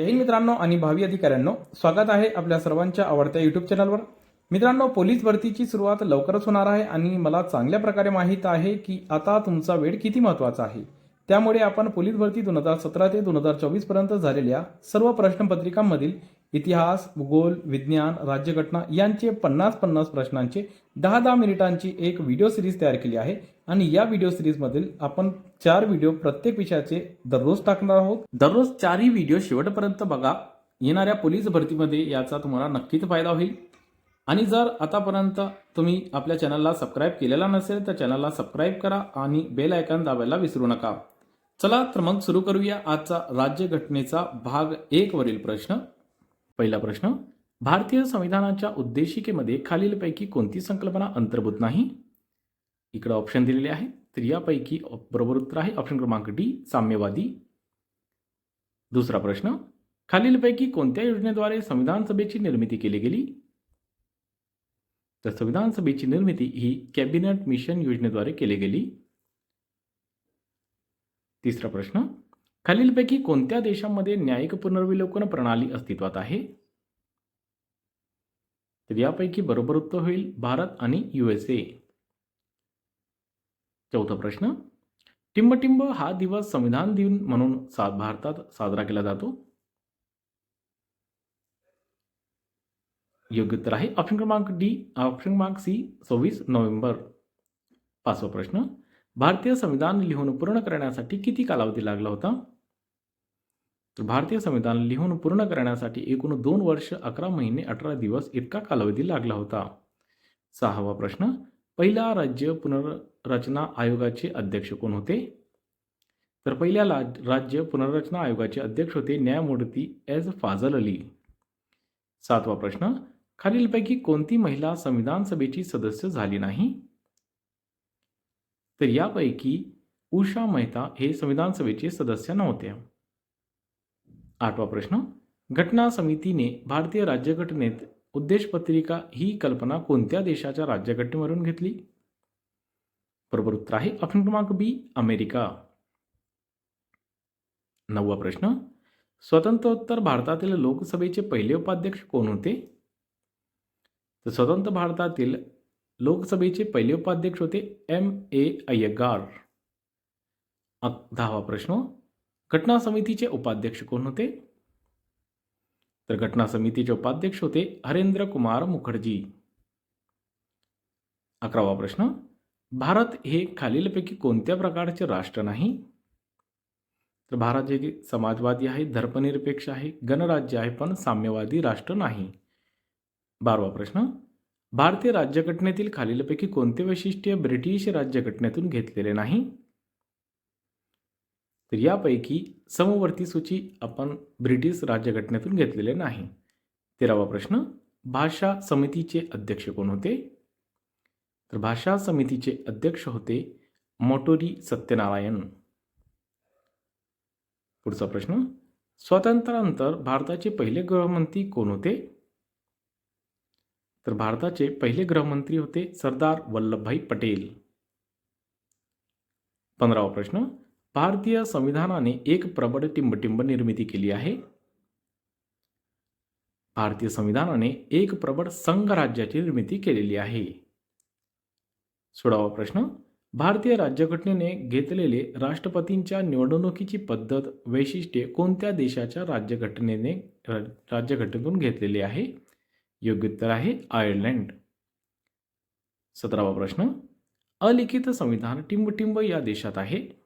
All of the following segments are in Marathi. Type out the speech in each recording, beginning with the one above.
जय हिंद मित्रांनो आणि भावी अधिकाऱ्यांनो स्वागत आहे आपल्या सर्वांच्या आवडत्या युट्यूब चॅनलवर मित्रांनो पोलीस भरतीची सुरुवात लवकरच होणार आहे आणि मला चांगल्या प्रकारे माहीत आहे की आता तुमचा वेळ किती महत्त्वाचा आहे. त्यामुळे आपण पोलीस भरती दोन हजार सतरा ते दोन हजार चोवीसपर्यंत झालेल्या सर्व प्रश्नपत्रिकांमधील इतिहास भूगोल विज्ञान राज्यघटना यांचे पन्नास पन्नास प्रश्नांचे दहा दहा मिनिटांची एक व्हिडिओ सिरीज तयार केली आहे. आणि या व्हिडिओ सिरीजमधील आपण चार व्हिडिओ प्रत्येक विषयाचे दररोज टाकणार आहोत. दररोज चारही व्हिडिओ शेवटपर्यंत बघा. येणाऱ्या पोलीस भरतीमध्ये याचा तुम्हाला नक्कीच फायदा होईल. आणि जर आतापर्यंत तुम्ही आपल्या चॅनलला सबस्क्राईब केलेला नसेल तर चॅनलला सबस्क्राईब करा आणि बेल आयकॉन दाबायला विसरू नका. चला तर मग सुरू करूया आजचा राज्यघटनेचा भाग एक वरील प्रश्न. पहिला प्रश्न भारतीय संविधानाच्या उद्देशिकेमध्ये खालीलपैकी कोणती संकल्पना अंतर्भूत नाही? इकडे ऑप्शन दिलेले आहे. तर यापैकी बरोबर उत्तर आहे ऑप्शन क्रमांक डी साम्यवादी. दुसरा प्रश्न खालीलपैकी कोणत्या योजनेद्वारे संविधान सभेची निर्मिती केली गेली? तर संविधान सभेची निर्मिती ही कॅबिनेट मिशन योजनेद्वारे केली गेली. तिसरा प्रश्न खालीलपैकी कोणत्या देशामध्ये न्यायिक पुनर्विलोकन प्रणाली अस्तित्वात आहे? तर यापैकी बरोबर उत्तर होईल भारत आणि युएसए चौथा प्रश्न. टिंबटिंब हा दिवस संविधान दिन म्हणून सा भारतात साजरा केला जातो. योग्य उत्तर आहे ऑप्शन क्रमांक डी ऑप्शन क्रमांक सी सव्वीस नोव्हेंबर. पाचवा प्रश्न. भारतीय संविधान लिहून पूर्ण करण्यासाठी किती कालावधी लागला होता? भारतीय संविधान लिहून पूर्ण करण्यासाठी एकूण दोन वर्ष अकरा महिने अठरा दिवस इतका कालावधी लागला होता. सहावा प्रश्न पहिला राज्य पुनर्रचना आयोगाचे अध्यक्ष कोण होते? तर पहिल्या राज्य पुनर्रचना आयोगाचे अध्यक्ष होते न्यायमूर्ती एस. फाजल अली. सातवा प्रश्न खालीलपैकी कोणती महिला संविधान सभेची सदस्य झाली नाही? तर यापैकी उषा मेहता हे संविधान सभेचे सदस्य नव्हते. आठवा प्रश्न. घटना समितीने भारतीय राज्यघटनेत उद्देशपत्रिका ही कल्पना कोणत्या देशाच्या राज्यघटनेवरून घेतली? बरोबर उत्तर आहे ऑप्शन क्रमांक बी अमेरिका. नववा प्रश्न. स्वतंत्रोत्तर भारतातील लोकसभेचे पहिले उपाध्यक्ष कोण होते? तर स्वतंत्र भारतातील लोकसभेचे पहिले उपाध्यक्ष होते एम ए अय्यगार. दहावा प्रश्न. घटना समितीचे उपाध्यक्ष कोण होते? तर घटना समितीचे उपाध्यक्ष होते हरेंद्र कुमार मुखर्जी. अकरावा प्रश्न. भारत हे खालीलपैकी कोणत्या प्रकारचे राष्ट्र नाही? तर भारत जे समाजवादी आहे धर्मनिरपेक्ष आहे गणराज्य आहे पण साम्यवादी राष्ट्र नाही. बारवा प्रश्न. भारतीय राज्यघटनेतील खालीलपैकी कोणते वैशिष्ट्य ब्रिटिश राज्यघटनेतून घेतलेले नाही? तर यापैकी समवर्ती सूची आपण ब्रिटिश राज्यघटनेतून घेतलेले नाही. तेरावा प्रश्न भाषा समितीचे अध्यक्ष कोण होते? तर भाषा समितीचे अध्यक्ष होते मोटोरी सत्यनारायण. पुढचा प्रश्न स्वातंत्र्यानंतर भारताचे पहिले गृहमंत्री कोण होते? तर भारताचे पहिले गृहमंत्री होते सरदार वल्लभभाई पटेल. पंधरावा प्रश्न भारतीय संविधानाने एक प्रबळ टिंबटिंब निर्मिती केली आहे. भारतीय संविधानाने एक प्रबळ संघराज्याची निर्मिती केलेली आहे. सोळावा प्रश्न. भारतीय राज्यघटनेने घेतलेले राष्ट्रपतींच्या निवडणुकीची पद्धत वैशिष्ट्ये कोणत्या देशाच्या राज्यघटनेने राज्यघटनेतून घेतलेली आहे? योग्य उत्तर आहे आयर्लंड. सतरावा प्रश्न. अलिखित संविधान टिंबटिंब या देशात आहे?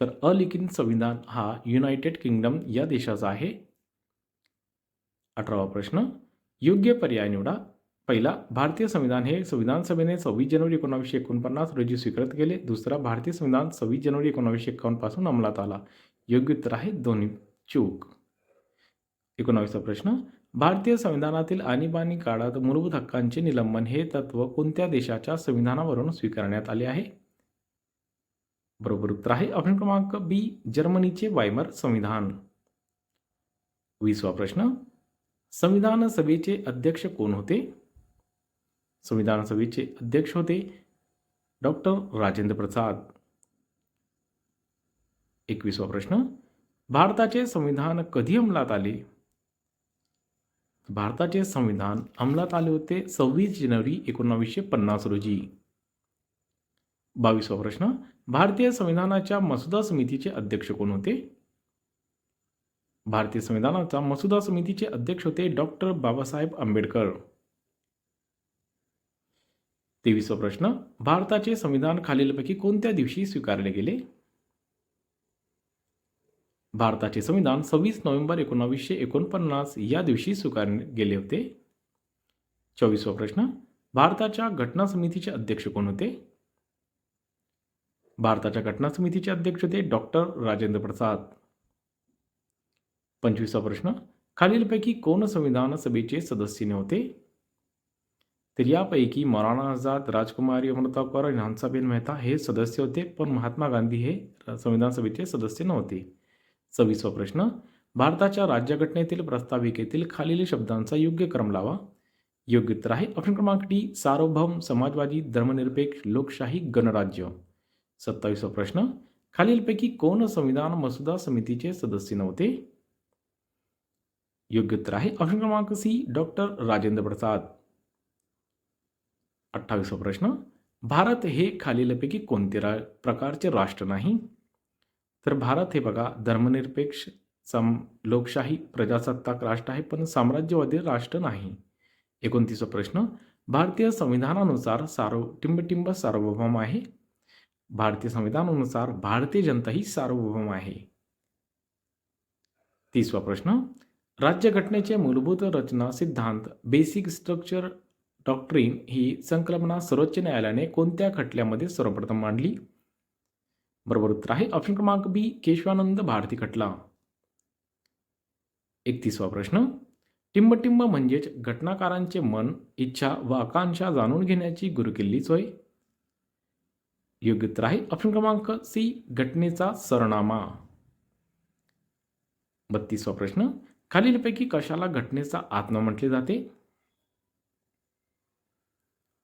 तर अलिखित संविधान हा युनायटेड किंगडम या देशाचा आहे. अठरावा प्रश्न योग्य पर्याय निवडा. पहिला भारतीय संविधान हे संविधान सभेने सव्वीस जानेवारी एकोणावीसशे एकोणपन्नास रोजी स्वीकृत केले. दुसरा भारतीय संविधान सव्वीस जानेवारी एकोणावीसशे एकावन्नपासून अंमलात आला. योग्य उत्तर आहे दोन्ही. चूक. एकोणावीसचा प्रश्न भारतीय संविधानातील आणीबाणी काळात मूलभूत हक्कांचे निलंबन हे तत्व कोणत्या देशाच्या संविधानावरून स्वीकारण्यात आले आहे? बरोबर उत्तर आहे. ऑप्शन क्रमांक बी जर्मनीचे वायमर संविधान. वीसवा प्रश्न. संविधान सभेचे अध्यक्ष कोण होते? संविधान सभेचे अध्यक्ष होते डॉक्टर राजेंद्र प्रसाद. एकवीसवा प्रश्न. भारताचे संविधान कधी अंमलात आले? भारताचे संविधान अंमलात आले होते सव्वीस जानेवारी एकोणावीसशे पन्नास रोजी. बावीसवा प्रश्न. भारतीय संविधानाच्या मसुदा समितीचे अध्यक्ष कोण होते? भारतीय संविधानाचा मसुदा समितीचे अध्यक्ष होते डॉक्टर बाबासाहेब आंबेडकर. तेवीसवा प्रश्न भारताचे संविधान खालीलपैकी कोणत्या दिवशी स्वीकारले गेले? भारताचे संविधान सव्वीस नोव्हेंबर एकोणावीसशे एकोणपन्नास या दिवशी स्वीकारले गेले होते. चोवीसवा प्रश्न भारताच्या घटना समितीचे अध्यक्ष कोण होते? भारताच्या घटना समितीचे अध्यक्ष ते डॉक्टर राजेंद्र प्रसाद. पंचवीसा प्रश्न खालीलपैकी कोण संविधान सभेचे सदस्य नव्हते? तर यापैकी मौलाना आझाद राजकुमारी अमृताकर आणि हंसाबेन मेहता हे सदस्य होते पण महात्मा गांधी हे संविधान सभेचे सदस्य नव्हते. सव्वीसवा प्रश्न भारताच्या राज्यघटनेतील प्रस्ताविकेतील खालील शब्दांचा योग्य क्रम लावा. योग्य उत्तर आहे ऑप्शन क्रमांक डी सार्वभौम समाजवादी धर्मनिरपेक्ष लोकशाही गणराज्य. सत्तावीसवा प्रश्न. खालीलपैकी कोण संविधान मसुदा समितीचे सदस्य नव्हते? योग्य उत्तर आहे ऑप्शन क्रमांक सी डॉक्टर राजेंद्र प्रसाद. अठ्ठावीसवा प्रश्न. भारत हे खालीलपैकी कोणते रा प्रकारचे राष्ट्र नाही? तर भारत हे बघा धर्मनिरपेक्ष सम लोकशाही प्रजासत्ताक राष्ट्र आहे पण साम्राज्यवादी राष्ट्र नाही. एकोणतीसवा प्रश्न. भारतीय संविधानानुसार सार्व टिंबटिंब सार्वभौम आहे. भारतीय संविधानानुसार भारतीय जनता ही सार्वभौम आहे. तिसवा प्रश्न राज्यघटनेचे मूलभूत रचना सिद्धांत बेसिक स्ट्रक्चर डॉक्ट्रीन ही संकल्पना सर्वोच्च न्यायालयाने कोणत्या खटल्यामध्ये सर्वप्रथम मांडली? बरोबर उत्तर आहे ऑप्शन क्रमांक बी केशवानंद भारती खटला. एकतीसवा प्रश्न टिंबटिंब म्हणजेच घटनाकारांचे मन इच्छा व आकांक्षा जाणून घेण्याची गुरुकिल्लीच होय योग्य उत्तर आहे ऑप्शन क्रमांक सी घटनेचा सरनामा. बत्तीसवा प्रश्न. खालीलपैकी कशाला घटनेचा आत्मा म्हटले जाते?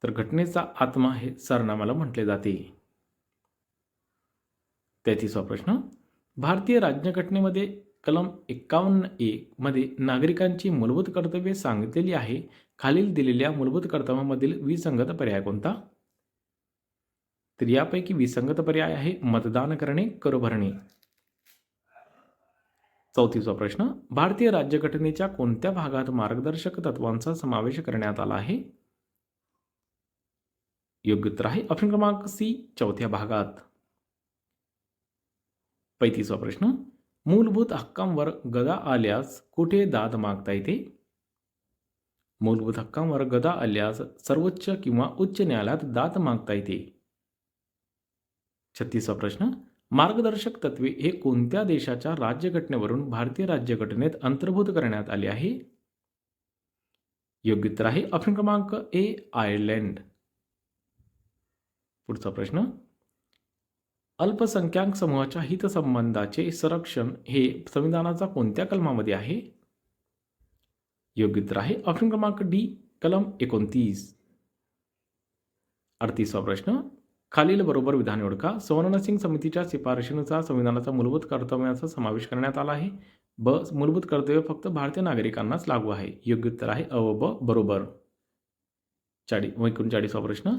तर घटनेचा आत्मा हे सरनामाला म्हटले जाते. तेहतीसवा प्रश्न. भारतीय राज्यघटनेमध्ये कलम एक्कावन्न एक मध्ये नागरिकांची मूलभूत कर्तव्ये सांगितलेली आहे. खालील दिलेल्या मूलभूत कर्तव्यामधील विसंगत पर्याय कोणता? तर यापैकी विसंगत पर्याय आहे मतदान करणे कर भरणे. चौतीसवा प्रश्न भारतीय राज्यघटनेच्या कोणत्या भागात मार्गदर्शक तत्वांचा समावेश करण्यात आला आहे? योग्य उत्तर आहे ऑप्शन क्रमांक सी चौथ्या भागात. पैतीसवा प्रश्न मूलभूत हक्कांवर गदा आल्यास कुठे दाद मागता येते? मूलभूत हक्कांवर गदा आल्यास सर्वोच्च किंवा उच्च न्यायालयात दाद मागता येते. छत्तीसवा प्रश्न. मार्गदर्शक तत्वे हे कोणत्या देशाच्या राज्यघटनेवरून भारतीय राज्यघटनेत अंतर्भूत करण्यात आले आहे? योग्य उत्तर आहे ऑप्शन क्रमांक ए आयर्लंड. पुढचा प्रश्न. अल्पसंख्याक समूहाच्या हितसंबंधाचे संरक्षण हे संविधानाचा कोणत्या कलमामध्ये आहे? योग्य उत्तर आहे ऑप्शन क्रमांक डी कलम एकोणतीस. अडतीसवा प्रश्न. खालील बरोबर विधान निवडका. संवरणसिंग समितीच्या शिफारशीनुसार संविधानाचा मूलभूत कर्तव्याचा समावेश करण्यात आला आहे. ब. मूलभूत कर्तव्य फक्त भारतीय नागरिकांनाच लागू आहे. योग्य उत्तर आहे अ ब. बरोबर. चाळी एकोणचाळीसवा प्रश्न.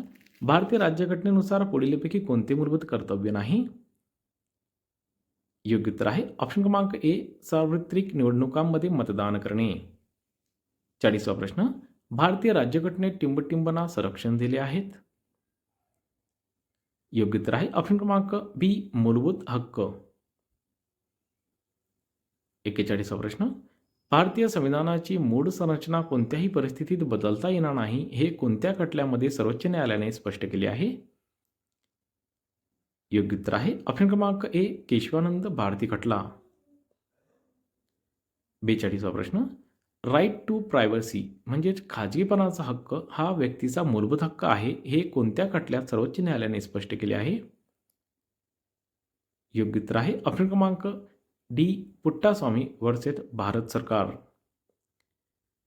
भारतीय राज्यघटनेनुसार पुढीलपैकी कोणते मूलभूत कर्तव्य नाही? योग्य उत्तर आहे ऑप्शन क्रमांक ए सार्वत्रिक निवडणुकांमध्ये मतदान करणे. चाळीसवा प्रश्न. भारतीय राज्यघटनेत टिंबटिंबना संरक्षण दिले आहेत. योग्य उत्तर आहे ऑप्शन क्रमांक बी मूलभूत हक्क. एक्केचाळीसवा प्रश्न. भारतीय संविधानाची मूळ संरचना कोणत्याही परिस्थितीत बदलता येणार नाही हे कोणत्या खटल्यामध्ये सर्वोच्च न्यायालयाने स्पष्ट केले आहे? योग्य उत्तर आहे ऑप्शन क्रमांक ए केशवानंद भारती खटला. बेचाळीसवा प्रश्न. राईट टू प्रायव्हसी म्हणजेच खाजगीपणाचा हक्क हा व्यक्तीचा मूलभूत हक्क आहे हे कोणत्या खटल्यात सर्वोच्च न्यायालयाने स्पष्ट केले आहे? योग्य उत्तर आहे ऑप्शन क्रमांक डी पुट्टास्वामी वर्सेत भारत सरकार.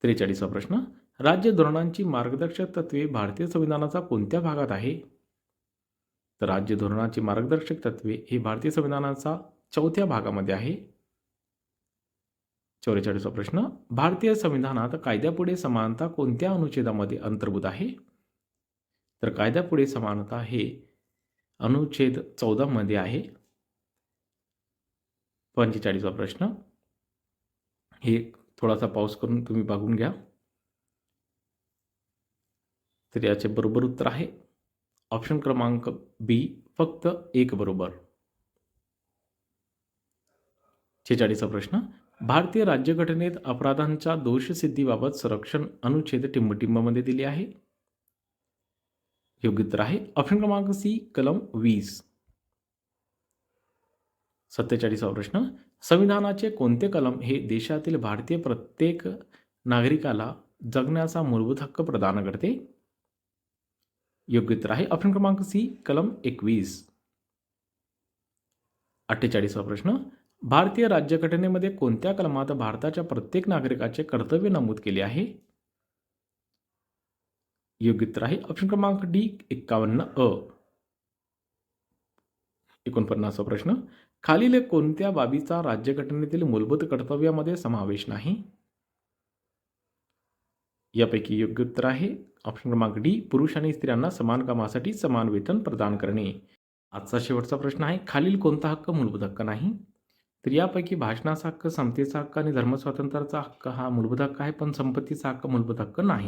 त्रेचाळीसवा प्रश्न राज्य धोरणांची मार्गदर्शक तत्वे भारतीय संविधानाचा कोणत्या भागात आहे? तर राज्य धोरणाची मार्गदर्शक तत्वे हे भारतीय संविधानाचा चौथ्या भागामध्ये आहे. चौवेचाळीसवा प्रश्न भारतीय संविधानात कायद्यापुढे समानता कोणत्या अनुच्छेदामध्ये अंतर्भूत आहे? तर कायद्यापुढे समानता हे अनुच्छेद चौदामध्ये आहे. पंचेचाळीसवा प्रश्न हे थोडासा पाऊस करून तुम्ही बघून घ्या. तर याचे बरोबर उत्तर आहे. ऑप्शन क्रमांक बी फक्त एक बरोबर. छेचाळीसचा प्रश्न भारतीय राज्यघटनेत अपराधांच्या दोषसिद्धीबाबत संरक्षण अनुच्छेद टिंबटिंबमध्ये दिले आहे. योग्य उत्तर आहे ऑप्शन क्रमांक सी कलम वीस. सत्तेचाळीसावा प्रश्न संविधानाचे कोणते कलम हे देशातील भारतीय प्रत्येक नागरिकाला जगण्याचा मूलभूत हक्क प्रदान करते? योग्य उत्तर आहे ऑप्शन क्रमांक सी कलम एकवीस. अठ्ठेचाळीसावा प्रश्न भारतीय राज्यघटनेमध्ये कोणत्या कलमात भारताच्या प्रत्येक नागरिकाचे कर्तव्य नमूद केले आहे? योग्य उत्तर आहे ऑप्शन क्रमांक डी एक्कावन्न अ. एकोणपन्नासवा प्रश्न. खालील कोणत्या बाबीचा राज्यघटनेतील मूलभूत कर्तव्यामध्ये समावेश नाही? यापैकी योग्य उत्तर आहे ऑप्शन क्रमांक डी पुरुष आणि स्त्रियांना समान कामासाठी समान वेतन प्रदान करणे. आजचा शेवटचा प्रश्न आहे खालील कोणता हक्क मूलभूत हक्क नाही? यापैकी भाषणाचा हक्क समतेचा हक्क आणि धर्मस्वातंत्र्याचा हक्क हा मूलभूत हक्क आहे पण संपत्तीचा हक्क मूलभूत हक्क नाही.